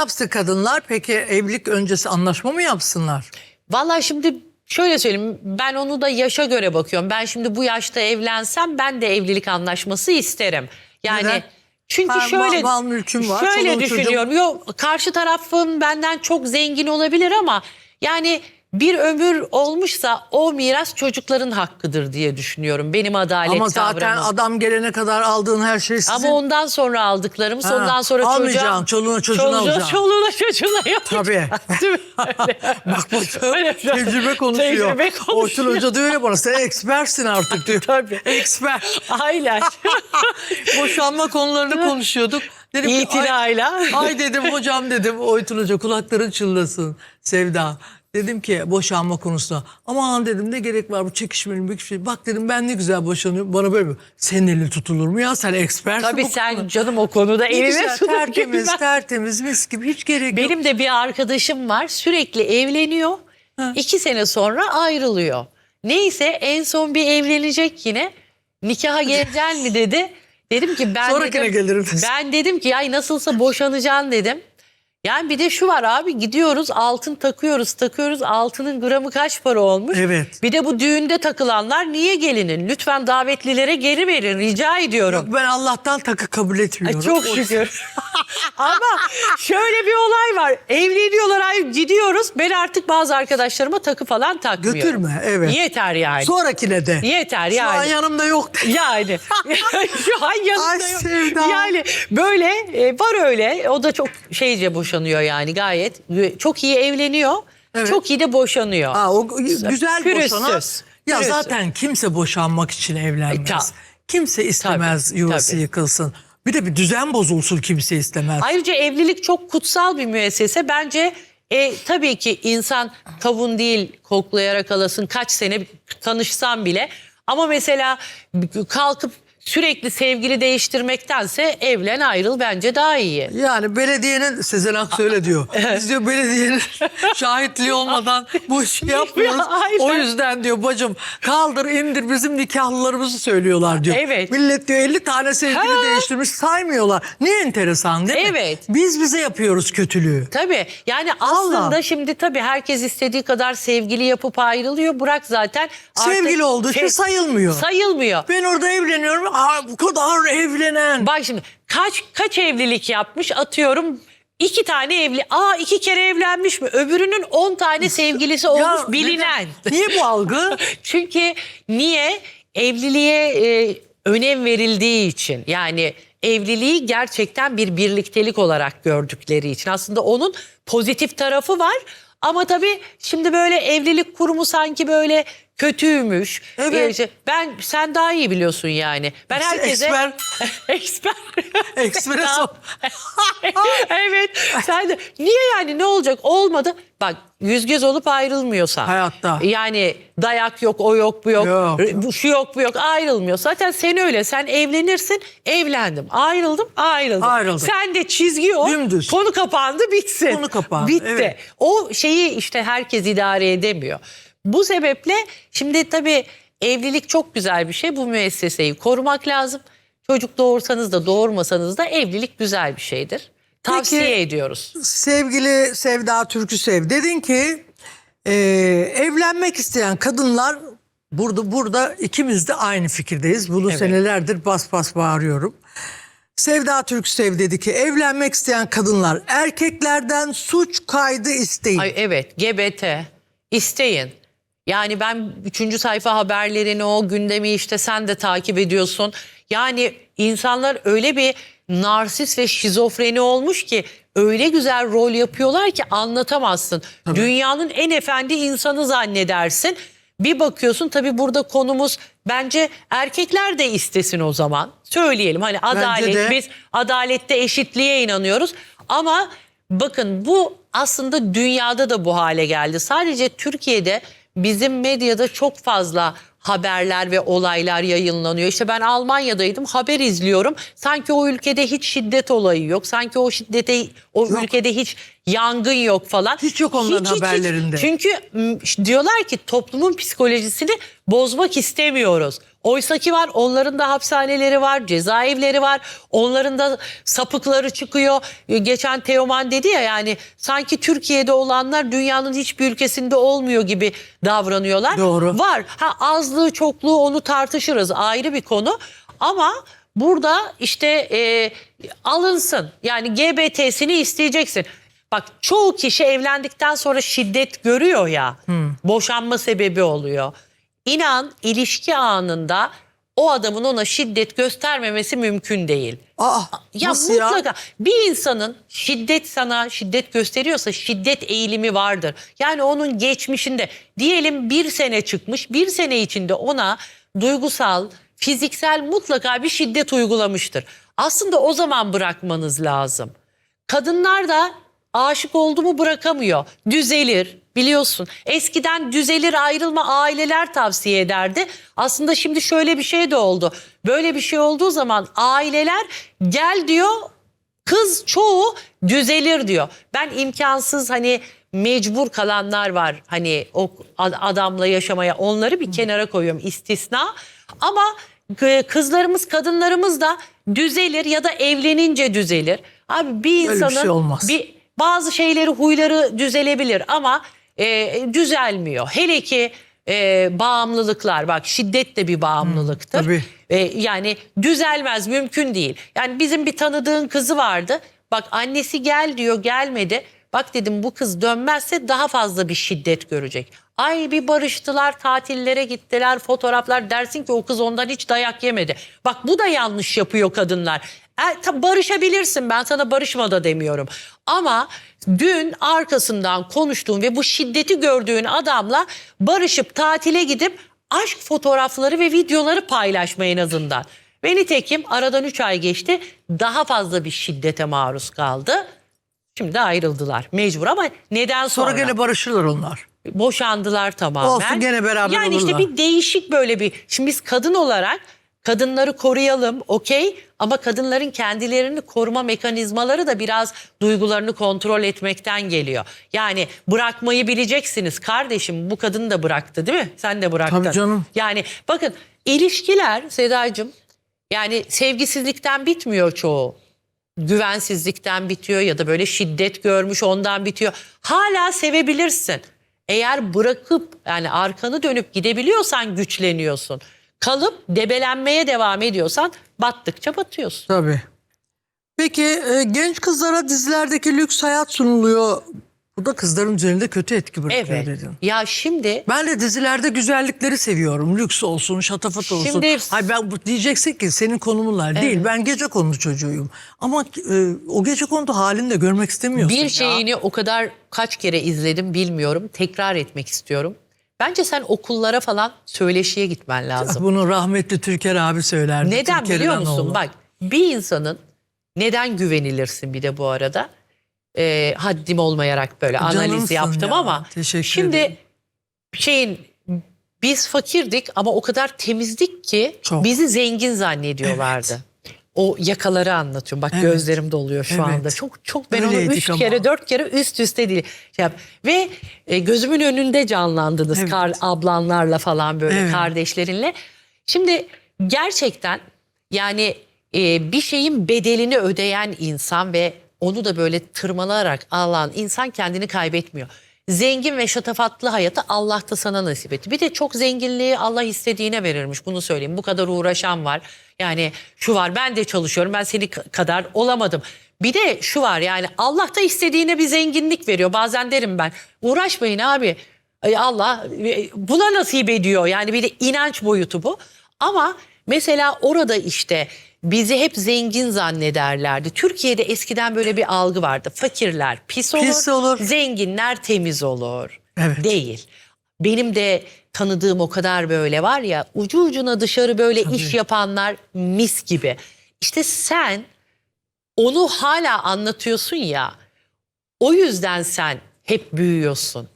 yapsın kadınlar? Peki evlilik öncesi anlaşma mı yapsınlar? Vallahi şimdi şöyle söyleyeyim ben onu da yaşa göre bakıyorum. Ben şimdi bu yaşta evlensem ben de evlilik anlaşması isterim. Yani Neden? çünkü Ha, şöyle mal- mal mülküm var, şöyle düşünüyorum. Yok karşı tarafın benden çok zengin olabilir ama yani bir ömür olmuşsa o miras çocukların hakkıdır diye düşünüyorum. Benim adalet Ama zaten kavramım. adam gelene kadar aldığın her şey sizin. Ama ondan sonra aldıklarımız Ha, ondan sonra çocuğa... çoluğuna çocuğuna Çoluğuna- alacaksın. Çoluğuna çocuğuna yok. Tabii. Bak Öyle. tecrübe konuşuyor. Tecrübe konuşuyor. Orçun Hoca diyor ya bana sen ekspersin artık diyor. Tabii. Eksper. Aynen. Boşanma konularını konuşuyorduk. Dedim ki, ay, ay dedim hocam dedim Oytun Hoca kulakların çınlasın Sevda. Dedim ki boşanma konusuna. Aman dedim ne gerek var bu çekişmenin bir şey. Bak dedim ben ne güzel boşanıyorum. Bana böyle mi? Senin elin tutulur mu ya? Sen ekspersin Tabii sen konuda. canım o konuda Ne eline güzel, su döküyorsun. tertemiz, tertemiz, mis gibi hiç gerek yok. Benim de bir arkadaşım var sürekli evleniyor. iki sene sonra ayrılıyor. Neyse en son bir evlenecek yine. Nikaha geleceksin mi dedi. Dedim ki ben Sonrakine dedim, gelirim. Ben dedim ki ay nasılsa boşanacaksın dedim. Yani bir de şu var abi gidiyoruz altın takıyoruz takıyoruz altının gramı kaç para olmuş. Evet. Bir de bu düğünde takılanlar niye gelinin? Lütfen davetlilere geri verin rica ediyorum. Ben Allah'tan takı kabul etmiyorum. Ay çok şükür. Ama şöyle bir olay var. Evleniyorlar ay gidiyoruz. Ben artık bazı arkadaşlarıma takı falan takmıyorum. Götürme, evet. Yeter yani. Sonrakine de. Yeter Şu an yani. yanımda yok. Yani şu an yanında Ay yok. Sevda. Yani böyle e, var öyle. O da çok şeyce boşanıyor yani gayet. Çok iyi evleniyor. Evet. Çok iyi de boşanıyor. Aa, o güzel Pürüzsüz, boşanan. Ya pürüzsüz. zaten kimse boşanmak için evlenmez. E, ta- kimse istemez Tabii, yuvası tabii. yıkılsın. Bir de bir düzen bozulsun kimse istemez. Ayrıca evlilik çok kutsal bir müessese. Bence e, tabii ki insan kavun değil koklayarak alasın kaç sene tanışsan bile. Ama mesela kalkıp sürekli sevgili değiştirmektense evlen ayrıl bence daha iyi. Yani belediyenin Sezen Aksu öyle diyor. Biz diyor belediyenin şahitliği olmadan bu işi yapmıyoruz. Aynen. o yüzden diyor bacım kaldır indir bizim nikahlılarımızı söylüyorlar diyor. Evet. Millet diyor 50 tane sevgili Ha. değiştirmiş saymıyorlar. Ne enteresan değil mi? Evet. Biz bize yapıyoruz kötülüğü. Tabii yani aslında şimdi tabii herkes istediği kadar sevgili yapıp ayrılıyor. Bırak zaten artık Sevgili olduğu sev- sayılmıyor. Sayılmıyor. Ben orada evleniyorum. Bu kadar evlenen. Bak şimdi kaç kaç evlilik yapmış atıyorum iki tane evli. Aa iki kere evlenmiş mi? Öbürünün on tane sevgilisi Ya olmuş bilinen. neden? Niye bu algı? Çünkü niye? Evliliğe e, önem verildiği için. Yani evliliği gerçekten bir birliktelik olarak gördükleri için. Aslında onun pozitif tarafı var. Ama tabii şimdi böyle evlilik kurumu sanki böyle kötüymüş. Evet. Ee, işte ben sen daha iyi biliyorsun yani. Ben herkese Eksper. Eksper. Espresso. evet. Sen de niye yani ne olacak? Olmadı. Bak yüz göz olup ayrılmıyorsa. Hayatta. Yani dayak yok, o yok, bu yok. Yok. Bu şu yok, bu yok. Ayrılmıyor. Zaten sen öyle. Sen evlenirsin. Evlendim. Ayrıldım. Ayrıldım. Ayrıldım. Sen de çizgi o. Dümdüz. Konu kapandı, bitsin. Konu kapandı, Bitti. evet. O şeyi işte herkes idare edemiyor. Bu sebeple şimdi tabii evlilik çok güzel bir şey. Bu müesseseyi korumak lazım. Çocuk doğursanız da doğurmasanız da evlilik güzel bir şeydir. Tavsiye Peki- ediyoruz. Sevgili Sevda Türküsev dedin ki e, evlenmek isteyen kadınlar burada burada ikimiz de aynı fikirdeyiz. Bunu Evet. senelerdir bas bas bağırıyorum. Sevda Türküsev dedi ki evlenmek isteyen kadınlar erkeklerden suç kaydı isteyin. Ay evet GBT isteyin. Yani ben üçüncü sayfa haberlerini o gündemi işte sen de takip ediyorsun. Yani insanlar öyle bir narsist ve şizofreni olmuş ki öyle güzel rol yapıyorlar ki anlatamazsın. Dünyanın en efendi insanı zannedersin. Bir bakıyorsun tabii burada konumuz bence erkekler de istesin o zaman. Söyleyelim hani adalet de. biz adalette eşitliğe inanıyoruz ama bakın bu aslında dünyada da bu hale geldi. Sadece Türkiye'de bizim medyada çok fazla haberler ve olaylar yayınlanıyor. İşte ben Almanya'daydım haber izliyorum. Sanki o ülkede hiç şiddet olayı yok. Sanki o şiddete o ülkede hiç yangın yok falan. Hiç yok onların haberlerinde. Çünkü m, diyorlar ki toplumun psikolojisini bozmak istemiyoruz. Oysaki var onların da hapishaneleri var, cezaevleri var. Onların da sapıkları çıkıyor. Ee, Geçen Teoman dedi ya yani sanki Türkiye'de olanlar dünyanın hiçbir ülkesinde olmuyor gibi davranıyorlar. Doğru. Var. Ha azlığı çokluğu onu tartışırız ayrı bir konu. Ama burada işte e, alınsın. Yani GBT'sini isteyeceksin. Bak çoğu kişi evlendikten sonra şiddet görüyor ya. Boşanma sebebi oluyor. İnan ilişki anında o adamın ona şiddet göstermemesi mümkün değil. Aa, Ya nasıl ya? mutlaka bir insanın şiddet sana şiddet gösteriyorsa şiddet eğilimi vardır. Yani onun geçmişinde diyelim bir sene çıkmış bir sene içinde ona duygusal, fiziksel mutlaka bir şiddet uygulamıştır. Aslında o zaman bırakmanız lazım. Kadınlar da aşık oldu mu bırakamıyor. Düzelir biliyorsun. Eskiden düzelir ayrılma aileler tavsiye ederdi. Aslında şimdi şöyle bir şey de oldu. Böyle bir şey olduğu zaman aileler gel diyor kız çoğu düzelir diyor. Ben imkansız hani mecbur kalanlar var hani o ad- adamla yaşamaya onları bir kenara koyuyorum istisna. Ama kızlarımız kadınlarımız da düzelir ya da evlenince düzelir. Abi bir bir insanın şey olmaz. bir bazı şeyleri huyları düzelebilir ama e, düzelmiyor. Hele ki e, bağımlılıklar bak şiddet de bir bağımlılıktır. tabii. E, yani düzelmez mümkün değil. Yani bizim bir tanıdığın kızı vardı. Bak annesi gel diyor gelmedi. Bak dedim bu kız dönmezse daha fazla bir şiddet görecek. Ay bir barıştılar tatillere gittiler fotoğraflar dersin ki o kız ondan hiç dayak yemedi. Bak bu da yanlış yapıyor kadınlar. E, ta- barışabilirsin ben sana barışma da demiyorum. Ama dün arkasından konuştuğun ve bu şiddeti gördüğün adamla barışıp tatile gidip aşk fotoğrafları ve videoları paylaşma en azından. Ve nitekim aradan 3 ay geçti daha fazla bir şiddete maruz kaldı. Şimdi ayrıldılar mecbur ama neden sonra? Sonra gene barışırlar onlar. boşandılar tamamen. Olsun, gene beraber Yani işte olurlar. bir değişik böyle bir. Şimdi biz kadın olarak kadınları koruyalım okey ama kadınların kendilerini koruma mekanizmaları da biraz duygularını kontrol etmekten geliyor. Yani bırakmayı bileceksiniz kardeşim bu kadın da bıraktı değil mi? Sen de bıraktın. Tabii canım. Yani bakın ilişkiler Sedacığım yani sevgisizlikten bitmiyor çoğu güvensizlikten bitiyor ya da böyle şiddet görmüş ondan bitiyor. Hala sevebilirsin. Eğer bırakıp yani arkanı dönüp gidebiliyorsan güçleniyorsun. Kalıp debelenmeye devam ediyorsan battıkça batıyorsun. Tabii. Peki e, genç kızlara dizilerdeki lüks hayat sunuluyor. Bu da kızların üzerinde kötü etki bırakıyor Evet. dedin. Ya şimdi Ben de dizilerde güzellikleri seviyorum. Lüks olsun, şatafat olsun. Şimdi- Hayır ben bu- ki senin konumlar değil. Ben gece konulu çocuğuyum. Ama e, o gece konulu halini de görmek istemiyorsun. bir ya. şeyini o kadar kaç kere izledim bilmiyorum. Tekrar etmek istiyorum. Bence sen okullara falan söyleşiye gitmen lazım. Bunu rahmetli Türker abi söylerdi. Neden Türker biliyor musun? İnanoğlu. Bak bir insanın neden güvenilirsin bir de bu arada. Ee, haddim olmayarak böyle analiz Canımsın yaptım ya. ama Teşekkür şimdi ederim. şeyin biz fakirdik ama o kadar temizdik ki Çok. bizi zengin zannediyorlardı. O yakaları anlatıyorum. Bak Evet. gözlerim doluyor şu Evet. anda. Çok çok ben onu Öyleydik üç ama. kere dört kere üst üste değil. Şey yap. Ve e, gözümün önünde canlandınız Evet. kar, ablanlarla falan böyle Evet. kardeşlerinle. Şimdi gerçekten yani e, bir şeyin bedelini ödeyen insan ve onu da böyle tırmalarak alan insan kendini kaybetmiyor. Zengin ve şatafatlı hayatı Allah da sana nasip etti. Bir de çok zenginliği Allah istediğine verirmiş bunu söyleyeyim. Bu kadar uğraşan var. Yani şu var ben de çalışıyorum ben seni ka- kadar olamadım. Bir de şu var yani Allah da istediğine bir zenginlik veriyor. Bazen derim ben uğraşmayın abi. Allah e, buna nasip ediyor. Yani bir de inanç boyutu bu. Ama mesela orada işte bizi hep zengin zannederlerdi. Türkiye'de eskiden böyle bir algı vardı. Fakirler pis olur, Pis olur. zenginler temiz olur. Evet. Değil. Benim de tanıdığım o kadar böyle var ya ucu ucuna dışarı böyle iş yapanlar mis gibi. İşte sen onu hala anlatıyorsun ya. O yüzden sen hep büyüyorsun.